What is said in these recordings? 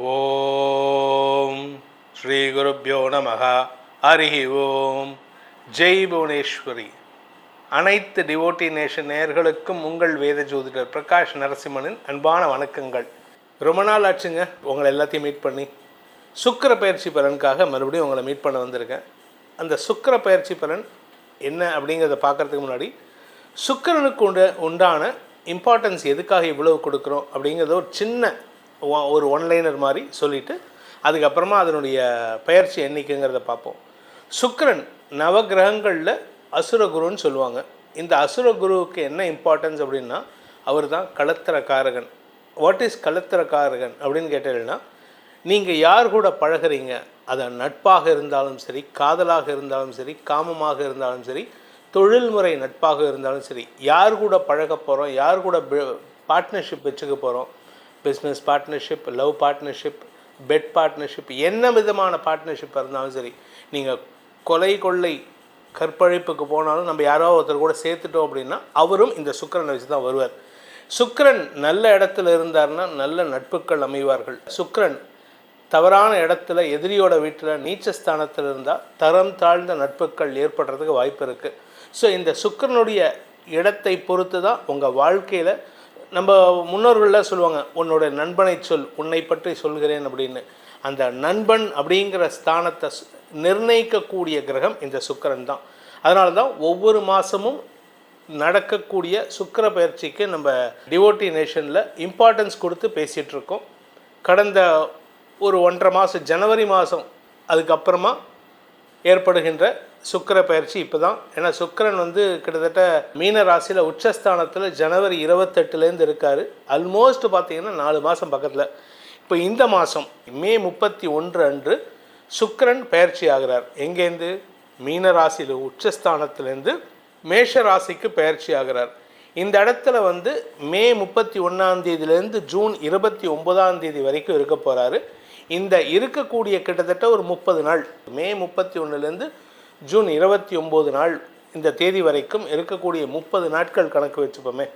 ஓம் ஸ்ரீ குருப்பியோ நமக அரிஹி ஓம். ஜெய் புவனேஸ்வரி. அனைத்து டிவோட்டி நேஷன் நேயர்களுக்கும் உங்கள் வேத ஜோதிடர் பிரகாஷ் நரசிம்மனின் அன்பான வணக்கங்கள். ரொம்ப நாள் ஆச்சுங்க. உங்களை எல்லாத்தையும் மீட் பண்ணி. சுக்கர பயிற்சி பலனுக்காக மறுபடியும் உங்களை மீட் பண்ண வந்திருக்கேன். அந்த சுக்கர பயிற்சி பலன் என்ன அப்படிங்கிறத பார்க்கறதுக்கு முன்னாடி சுக்கரனுக்கு உண்டான இம்பார்ட்டன்ஸ் எதுக்காக இவ்வளவு கொடுக்குறோம் அப்படிங்கிறத ஒரு சின்ன ஒரு ஒன்லைனர் மாதிரி சொல்லிவிட்டு அதுக்கப்புறமா அதனுடைய பயிற்சி எண்ணிக்கைங்கிறத பார்ப்போம். சுக்கரன் நவகிரகங்களில் அசுரகுருன்னு சொல்லுவாங்க. இந்த அசுரகுருவுக்கு என்ன இம்பார்ட்டன்ஸ் அப்படின்னா அவர் தான் களத்திரக்காரகன் வாட் இஸ் களத்திரக்காரகன் அப்படின்னு கேட்டீங்கன்னா நீங்கள் யார் கூட பழகுறீங்க அது நட்பாக இருந்தாலும் சரி காதலாக இருந்தாலும் சரி காமமாக இருந்தாலும் சரி தொழில்முறை நட்பாக இருந்தாலும் சரி யார் கூட பழக போகிறோம் யார் கூட பார்ட்னர்ஷிப் வச்சுக்க போகிறோம் business partnership love partnership bed partnership என்ன விதமான பார்ட்னர்ஷிப்பாக இருந்தாலும் சரி நீங்கள் கொலை கொள்ளை கற்பழிப்புக்கு போனாலும் நம்ம யாரோ ஒருத்தர் கூட சேர்த்துட்டோம் அப்படின்னா அவரும் இந்த சுக்கிரனை வச்சு தான் வருவார். சுக்கரன் நல்ல இடத்துல இருந்தார்னா நல்ல நட்புகள் அமைவார்கள். சுக்கரன் தவறான இடத்துல எதிரியோட வீட்டில் நீச்சஸ்தானத்தில் இருந்தால் தரம் தாழ்ந்த நட்புகள் ஏற்படுறதுக்கு வாய்ப்பு இருக்குது ஸோ இந்த சுக்கரனுடைய இடத்தை பொறுத்து தான் உங்கள் வாழ்க்கையில் நம்ம முன்னோர்கள்லாம் சொல்லுவாங்க உன்னோட நண்பனை சொல் உன்னை பற்றி சொல்கிறேன் அப்படின்னு. அந்த நண்பன் அப்படிங்கிற ஸ்தானத்தை நிர்ணயிக்கக்கூடிய கிரகம் இந்த சுக்கிரன் தான். அதனால தான் ஒவ்வொரு மாதமும் நடக்கக்கூடிய சுக்கிர பயிற்சிக்கு நம்ம டிவோட்டி நேஷனில் இம்பார்ட்டன்ஸ் கொடுத்து பேசிகிட்ருக்கோம் கடந்த ஒரு ஒன்றரை மாதம் ஜனவரி மாதம் அதுக்கப்புறமா ஏற்படுகின்ற சுக்கர பயிற்சி இப்போ தான் ஏன்னா சுக்கிரன் வந்து கிட்டத்தட்ட மீன ராசியில் உச்சஸ்தானத்தில் ஜனவரி இருபத்தெட்டுலேருந்து இருக்கார். ஆல்மோஸ்ட் பார்த்தீங்கன்னா நாலு மாதம் பக்கத்தில். இப்போ இந்த மாதம் மே முப்பத்தி ஒன்று அன்று சுக்கரன் பயிற்சி ஆகிறார். எங்கேருந்து மீன ராசியில் உச்சஸ்தானத்திலேருந்து மேஷ ராசிக்கு பயிற்சி ஆகிறார். இந்த இடத்துல வந்து மே முப்பத்தி ஒன்றாம் தேதியிலேருந்து ஜூன் இருபத்தி ஒன்பதாம் தேதி வரைக்கும் இருக்க போகிறாரு இந்த இருக்கக்கூடிய கிட்டத்தட்ட ஒரு முப்பது நாள். மே முப்பத்தி ஒன்றுலேருந்து ஜூன் இருபத்தி ஒம்பது நாள் இந்த தேதி வரைக்கும் இருக்கக்கூடிய முப்பது நாட்கள் கணக்கு வச்சுப்போமே.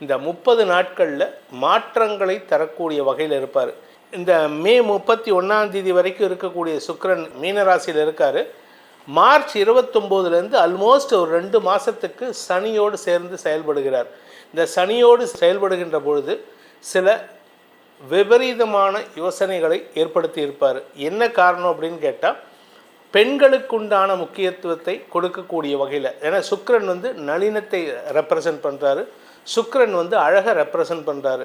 இந்த முப்பது நாட்களில் மாற்றங்களை தரக்கூடிய வகையில் இருப்பார். இந்த மே முப்பத்தி ஒன்றாம் தேதி வரைக்கும் இருக்கக்கூடிய சுக்கிரன் மீனராசியில் இருக்கார். மார்ச் இருபத்தொம்போதுலேருந்து அல்மோஸ்ட் ஒரு ரெண்டு மாதத்துக்கு சனியோடு சேர்ந்து செயல்படுகிறார். இந்த சனியோடு செயல்படுகின்ற பொழுது சில விபரீதமான யோசனைகளை ஏற்படுத்தி இருப்பார் என்ன காரணம் அப்படின்னு கேட்டால் பெண்களுக்குண்டான முக்கியத்துவத்தை கொடுக்கக்கூடிய வகையில் ஏன்னா சுக்ரன் வந்து நளினத்தை ரெப்ரசன்ட் பண்ணுறாரு சுக்ரன் வந்து அழகை ரெப்ரசன்ட் பண்ணுறாரு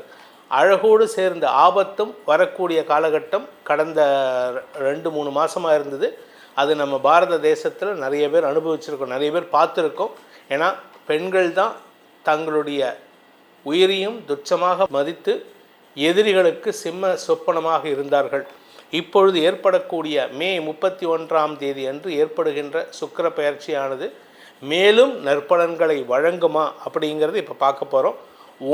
அழகோடு சேர்ந்த ஆபத்தும் வரக்கூடிய காலகட்டம் கடந்த ரெண்டு மூணு மாதமாக இருந்தது. அது நம்ம பாரத தேசத்தில் நிறைய பேர் அனுபவிச்சிருக்கோம் நிறைய பேர் பார்த்துருக்கோம். ஏன்னா பெண்கள் தான் தங்களுடைய உயிரையும் துச்சமாக மதித்து எதிரிகளுக்கு சிம்ம சொப்பனமாக இருந்தார்கள். இப்பொழுது ஏற்படக்கூடிய மே முப்பத்தி ஒன்றாம் தேதி அன்று ஏற்படுகின்ற சுக்கிர பயிற்சியானது மேலும் நற்பலன்களை வழங்குமா அப்படிங்கிறது இப்போ பார்க்க போகிறோம்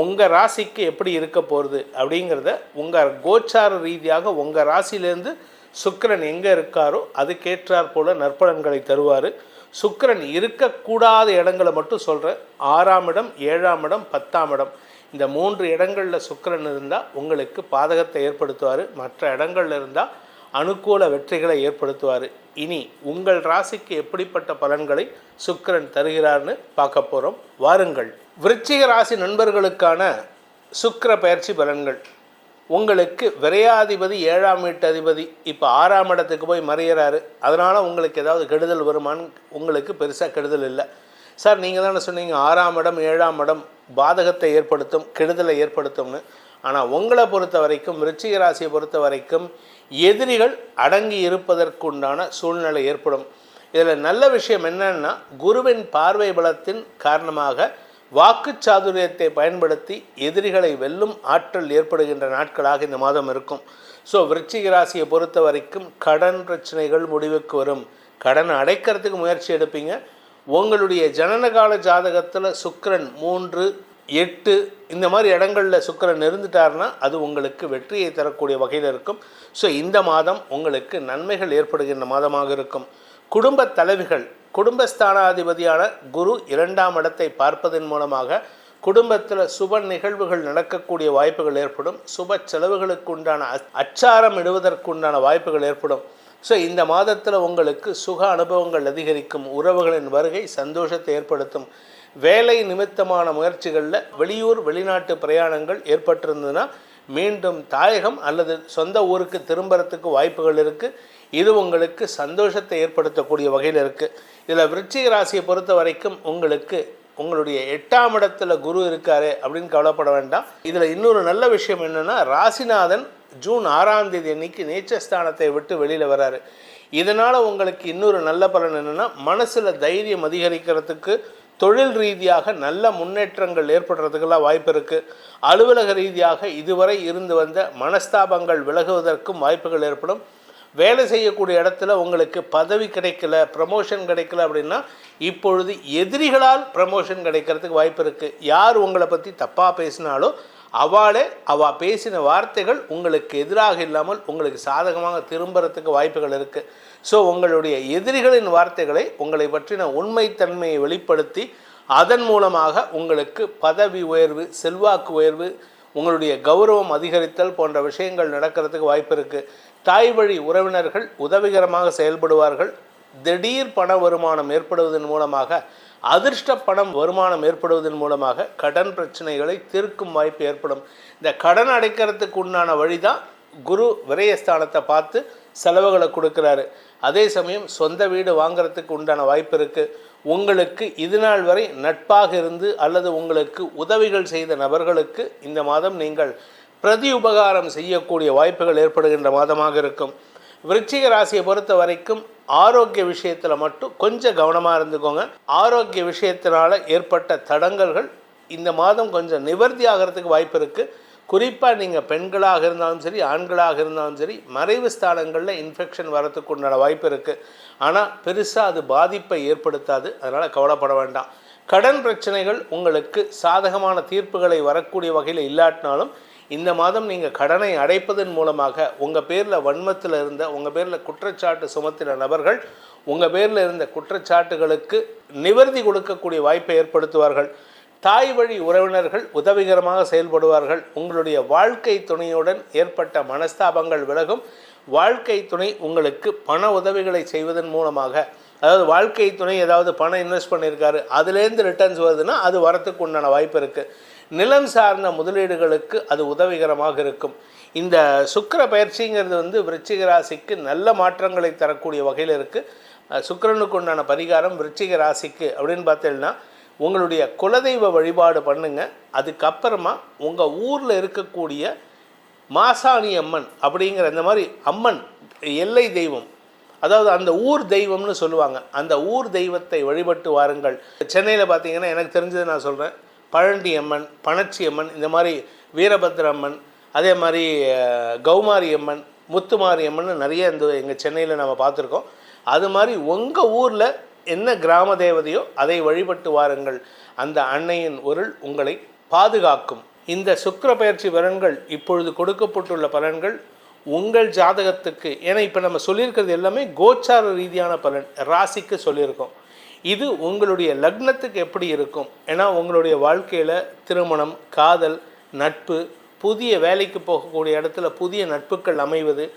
உங்கள் ராசிக்கு எப்படி இருக்க போகிறது அப்படிங்கிறத உங்கள் கோச்சார ரீதியாக உங்கள் ராசியிலேருந்து சுக்கரன் எங்கே இருக்காரோ அதுக்கேற்றாற் போல நற்பலன்களை தருவார். சுக்கரன் இருக்கக்கூடாத இடங்களை மட்டும் சொல்கிறேன் ஆறாம் இடம் ஏழாம் இடம் பத்தாம் இடம். இந்த மூன்று இடங்களில் சுக்கிரன் இருந்தால் உங்களுக்கு பாதகத்தை ஏற்படுத்துவார். மற்ற இடங்கள்ல இருந்தால் அனுகூல வெற்றிகளை ஏற்படுத்துவார். இனி உங்கள் ராசிக்கு எப்படிப்பட்ட பலன்களை சுக்கிரன் தருகிறார்னு பார்க்க போகிறோம் வாருங்கள். விருச்சிக ராசி நண்பர்களுக்கான சுக்கர பயிற்சி பலன்கள். உங்களுக்கு விரையாதிபதி ஏழாம் வீட்டு அதிபதி இப்போ ஆறாம் இடத்துக்கு போய் மறையிறாரு. அதனால் உங்களுக்கு ஏதாவது கெடுதல் வருமான்னு உங்களுக்கு பெருசாக கெடுதல் இல்லை. சார் நீங்கள் தானே சொன்னீங்க ஆறாம் இடம் ஏழாம் இடம் பாதகத்தை ஏற்படுத்தும் கெடுதலை ஏற்படுத்தும்னு. ஆனால் உங்களை பொறுத்த வரைக்கும் ரிச்சிக ராசியை பொறுத்த வரைக்கும் எதிரிகள் அடங்கி இருப்பதற்குண்டான சூழ்நிலை ஏற்படும். இதில் நல்ல விஷயம் என்னன்னா குருவின் பார்வை பலத்தின் காரணமாக வாக்கு சாதுரியத்தை பயன்படுத்தி எதிரிகளை வெல்லும் ஆற்றல் ஏற்படுகின்ற நாட்களாக இந்த மாதம் இருக்கும். ஸோ விருச்சிக ராசியை பொறுத்த வரைக்கும் கடன் பிரச்சனைகள் முடிவுக்கு வரும். கடன் அடைக்கிறதுக்கு முயற்சி எடுப்பீங்க. உங்களுடைய ஜனனகால ஜாதகத்தில் சுக்கரன் மூன்று எட்டு இந்த மாதிரி இடங்களில் சுக்கரன் இருந்துட்டார்னா அது உங்களுக்கு வெற்றியை தரக்கூடிய வகையில் இருக்கும். ஸோ இந்த மாதம் உங்களுக்கு நன்மைகள் ஏற்படுகின்ற மாதமாக இருக்கும். குடும்ப தலைவிகள் குடும்பஸ்தானாதிபதியான குரு இரண்டாம் இடத்தை பார்ப்பதன் மூலமாக குடும்பத்தில் சுப நிகழ்வுகள் நடக்கக்கூடிய வாய்ப்புகள் ஏற்படும். சுப செலவுகளுக்கு உண்டான அச்சாரம் இடுவதற்குண்டான வாய்ப்புகள் ஏற்படும். ஸோ இந்த மாதத்தில் உங்களுக்கு சுக அனுபவங்கள் அதிகரிக்கும். உறவுகளின் வருகை சந்தோஷத்தை ஏற்படுத்தும். வேலை நிமித்தமான முயற்சிகளில் வெளியூர் வெளிநாட்டு பிரயாணங்கள் ஏற்பட்டிருந்ததுன்னா மீண்டும் தாயகம் அல்லது சொந்த ஊருக்கு திரும்புறதுக்கு வாய்ப்புகள் இருக்குது இது உங்களுக்கு சந்தோஷத்தை ஏற்படுத்தக்கூடிய வகையில் இருக்குது இதில் விருச்சிக ராசியை பொறுத்த வரைக்கும் உங்களுக்கு உங்களுடைய எட்டாம் இடத்துல குரு இருக்காரு அப்படின்னு கவலைப்பட வேண்டாம். இதில் இன்னொரு நல்ல விஷயம் என்னென்னா ராசிநாதன் ஜூன் ஆறாம் தேதி அன்னைக்கு நீச்சஸ்தானத்தை விட்டு வெளியில் வராரு. இதனால் உங்களுக்கு இன்னொரு நல்ல பலன் என்னென்னா மனசில் தைரியம் அதிகரிக்கிறதுக்கு தொழில் ரீதியாக நல்ல முன்னேற்றங்கள் ஏற்படுறதுக்கெல்லாம் வாய்ப்பு இருக்குது அலுவலக ரீதியாக இதுவரை இருந்து வந்த மனஸ்தாபங்கள் விலகுவதற்கும் வாய்ப்புகள் ஏற்படும். வேலை செய்யக்கூடிய இடத்துல உங்களுக்கு பதவி கிடைக்கல ப்ரமோஷன் கிடைக்கல அப்படின்னா இப்பொழுது எதிரிகளால் ப்ரமோஷன் கிடைக்கிறதுக்கு வாய்ப்பு இருக்குது யார் உங்களை பற்றி தப்பாக பேசினாலோ அவளே அவள் பேசின வார்த்தைகள் உங்களுக்கு எதிராக இல்லாமல் உங்களுக்கு சாதகமாக திரும்புறதுக்கு வாய்ப்புகள் இருக்குது ஸோ உங்களுடைய எதிரிகளின் வார்த்தைகளை உங்களை பற்றின உண்மைத்தன்மையை வெளிப்படுத்தி அதன் மூலமாக உங்களுக்கு பதவி உயர்வு செல்வாக்கு உயர்வு உங்களுடைய கௌரவம் அதிகரித்தல் போன்ற விஷயங்கள் நடக்கிறதுக்கு வாய்ப்பு இருக்குது தாய் வழி உறவினர்கள் உதவிகரமாக செயல்படுவார்கள். திடீர் பண வருமானம் ஏற்படுவதன் மூலமாக அதிர்ஷ்ட பணம் வருமானம் ஏற்படுவதன் மூலமாக கடன் பிரச்சனைகளை தீர்க்கும் வாய்ப்பு ஏற்படும். இந்த கடன் அடைக்கிறதுக்கு உண்டான வழி தான் குரு விரயஸ்தானத்தை பார்த்து செலவுகளை கொடுக்குறாரு. அதே சமயம் சொந்த வீடு வாங்குறதுக்கு உண்டான வாய்ப்பு இருக்குது உங்களுக்கு இது நாள் வரை நட்பாக இருந்து அல்லது உங்களுக்கு உதவிகள் செய்த நபர்களுக்கு இந்த மாதம் நீங்கள் பிரதி உபகாரம் செய்யக்கூடிய வாய்ப்புகள் ஏற்படுகின்ற மாதமாக இருக்கும். விருச்சிக ராசியை பொறுத்த வரைக்கும் ஆரோக்கிய விஷயத்தில் மட்டும் கொஞ்சம் கவனமாக இருந்துக்கோங்க. ஆரோக்கிய விஷயத்தினால ஏற்பட்ட தடங்கல்கள் இந்த மாதம் கொஞ்சம் நிவர்த்தி ஆகிறதுக்கு வாய்ப்பு இருக்குது குறிப்பாக நீங்கள் பெண்களாக இருந்தாலும் சரி ஆண்களாக இருந்தாலும் சரி மறைவு ஸ்தானங்களில் இன்ஃபெக்ஷன் வரத்துக்கு உண்டான வாய்ப்பு இருக்குது ஆனால் பெருசாக அது பாதிப்பை ஏற்படுத்தாது. அதனால் கவலைப்பட வேண்டாம். கடன் பிரச்சனைகள் உங்களுக்கு சாதகமான தீர்ப்புகளை வரக்கூடிய வகையில் இல்லாட்டினாலும் இந்த மாதம் நீங்கள் கடனை அடைப்பதன் மூலமாக உங்கள் பேரில் வன்மத்தில் இருந்த உங்கள் பேரில் குற்றச்சாட்டு சுமத்தின நபர்கள் உங்கள் பேரில் இருந்த குற்றச்சாட்டுகளுக்கு நிவர்த்தி கொடுக்கக்கூடிய வாய்ப்பை ஏற்படுத்துவார்கள். தாய் வழி உறவினர்கள் உதவிகரமாக செயல்படுவார்கள். உங்களுடைய வாழ்க்கை துணையுடன் ஏற்பட்ட மனஸ்தாபங்கள் விலகும். வாழ்க்கை துணை உங்களுக்கு பண உதவிகளை செய்வதன் மூலமாக அதாவது வாழ்க்கை துணை ஏதாவது பணம் இன்வெஸ்ட் பண்ணியிருக்காரு அதுலேருந்து ரிட்டர்ன்ஸ் வருதுன்னா அது வரத்துக்கு உண்டான வாய்ப்பு இருக்குது நிலம் சார்ந்த முதலீடுகளுக்கு அது உதவிகரமாக இருக்கும். இந்த சுக்கர பயிற்சிங்கிறது வந்து விருச்சிக ராசிக்கு நல்ல மாற்றங்களை தரக்கூடிய வகையில் இருக்குது சுக்கரனுக்கு உண்டான பரிகாரம் விருச்சிக ராசிக்கு அப்படின்னு பார்த்தீங்கன்னா உங்களுடைய குலதெய்வ வழிபாடு பண்ணுங்க. அதுக்கப்புறமா உங்கள் ஊரில் இருக்கக்கூடிய மாசாணி அம்மன் அப்படிங்கிற இந்த மாதிரி அம்மன் எல்லை தெய்வம். அதாவது அந்த ஊர் தெய்வம்னு சொல்லுவாங்க. அந்த ஊர் தெய்வத்தை வழிபட்டு வாருங்கள். சென்னையில் பார்த்தீங்கன்னா எனக்கு தெரிஞ்சதை நான் சொல்கிறேன் பழண்டி அம்மன் பணச்சி அம்மன் இந்த மாதிரி வீரபத்ர அம்மன் அதே மாதிரி கௌமாரி அம்மன் முத்துமாரி அம்மன் நிறைய இந்த எங்கள் சென்னையில் நம்ம பார்த்துருக்கோம். அது மாதிரி உங்கள் ஊரில் என்ன கிராம தேவதையோ அதை வழிபட்டு வாருங்கள். அந்த அன்னையின் பொருள் உங்களை பாதுகாக்கும். இந்த சுக்கிர பயிற்சி பலன்கள் இப்பொழுது கொடுக்கப்பட்டுள்ள பலன்கள் உங்கள் ஜாதகத்துக்கு. ஏன்னா இப்போ நம்ம சொல்லியிருக்கிறது எல்லாமே கோச்சார ரீதியான பலன் ராசிக்கு சொல்லியிருக்கோம். இது உங்களுடைய லக்னத்துக்கு எப்படி இருக்கும்? ஏன்னா உங்களுடைய வாழ்க்கையில் திருமணம் காதல் நட்பு புதிய வேலைக்கு போகக்கூடிய இடத்துல புதிய நட்புகள் அமைவது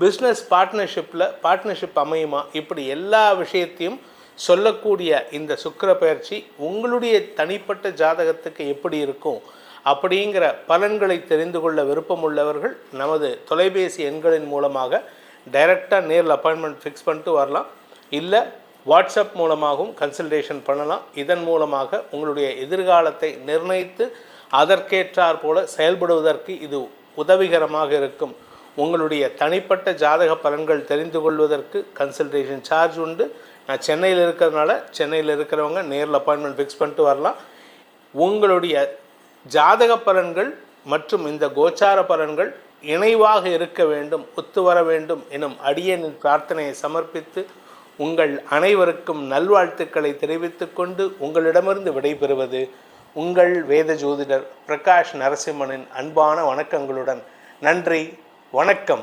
பிஸ்னஸ் பார்ட்னர்ஷிப்பில் பார்ட்னர்ஷிப் அமையுமா? இப்படி எல்லா விஷயத்தையும் சொல்லக்கூடிய இந்த சுக்கிர பயிற்சி உங்களுடைய தனிப்பட்ட ஜாதகத்துக்கு எப்படி இருக்கும்? அப்படிங்கிற பலன்களை தெரிந்து கொள்ள விருப்பமுள்ளவர்கள் நமது தொலைபேசி எண்களின் மூலமாக டைரெக்டாக நேரில் அப்பாயின்மெண்ட் ஃபிக்ஸ் பண்ணிட்டு வரலாம். இல்லை வாட்ஸ்அப் மூலமாகவும் கன்சல்டேஷன் பண்ணலாம். இதன் மூலமாக உங்களுடைய எதிர்காலத்தை நிர்ணயித்து அதற்கேற்றாற் போல செயல்படுவதற்கு இது உதவிகரமாக இருக்கும். உங்களுடைய தனிப்பட்ட ஜாதக பலன்கள் தெரிந்து கொள்வதற்கு கன்சல்டேஷன் சார்ஜ் உண்டு. நான் சென்னையில் இருக்கிறதுனால சென்னையில் இருக்கிறவங்க நேரில் அப்பாயின்மெண்ட் ஃபிக்ஸ் பண்ணிட்டு வரலாம். உங்களுடைய ஜாதக பலன்கள் மற்றும் இந்த கோச்சார பலன்கள் இணைவாக இருக்க வேண்டும் ஒத்து வர வேண்டும் எனும் அடியனின் பிரார்த்தனையை சமர்ப்பித்து உங்கள் அனைவருக்கும் நல்வாழ்த்துக்களை தெரிவித்துக் கொண்டு உங்களிடமிருந்து விடைபெறுவது உங்கள் வேத ஜோதிடர் பிரகாஷ் நரசிம்மனின் அன்பான வணக்கங்களுடன் நன்றி. வணக்கம்.